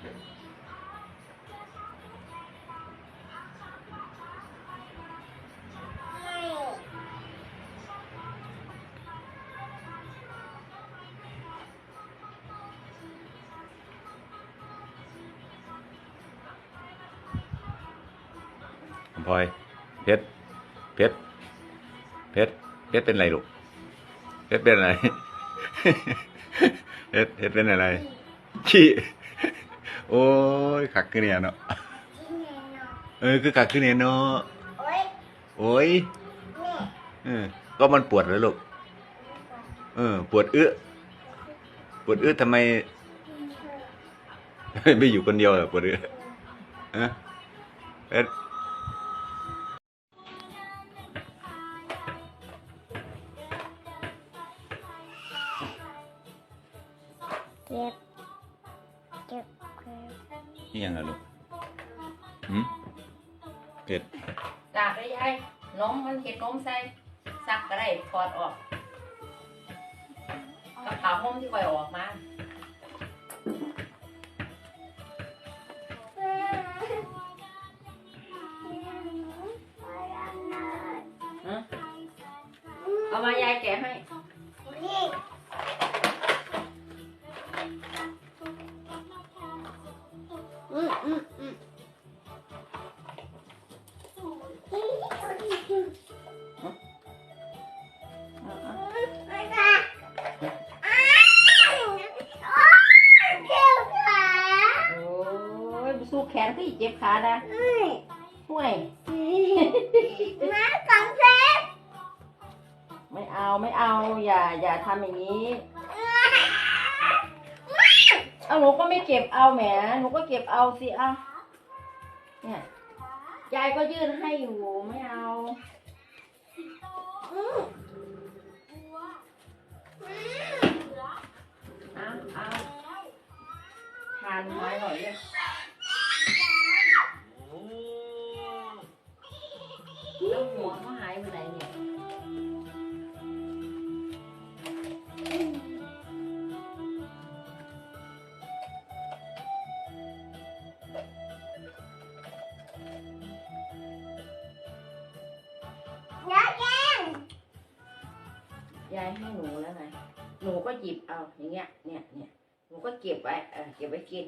พลอยเพชรเพชรเพชรเพชรเป็นอะไรลูกเพชรเป็นอะไรเพชรเพชรเป็นอะไรขี้ โอ้ยขักขึ้นเนี่ยเนาะเออคือขักขึ้นเนี่ยเนาะโอ้ยเออก็มันปวดเลยลูกเออ ปวดเอื้อปวดเอื้อทำไมไม่อยู่คนเดียวเหรอปวดเอื้อฮะเพชรเจ็บเจ็บแข นนี่ยังไงลูกหืมเผ็ดจากได้ยายนมมันเห็ดนมใส่ซักก็ได้ถอดออกกับผ้าห่มที่คอยเอาออกมาฮะเอามายายแกะให้ สู้แขนที่เจ็บขานะห่วยมาของเจ็บไม่เอาไม่เอาอย่าอย่าทำอย่างนี้ เอาหนูก็ไม่เก็บเอาแหมหนูก็เก็บเอาสิเอาเนี่ยยายก็ยื่นให้อยู่ไม่เอาอืมเอาเอาทานไม้หน่อยเลยแล้วหัวเขาหายไปไหนเนี่ย ยายให้หนูแล้วไงหนูก็หยิบเอาอย่างเงี้ยเนี่ยเนี่ยหนูก็เก็บไว้เออเก็บไว้กิน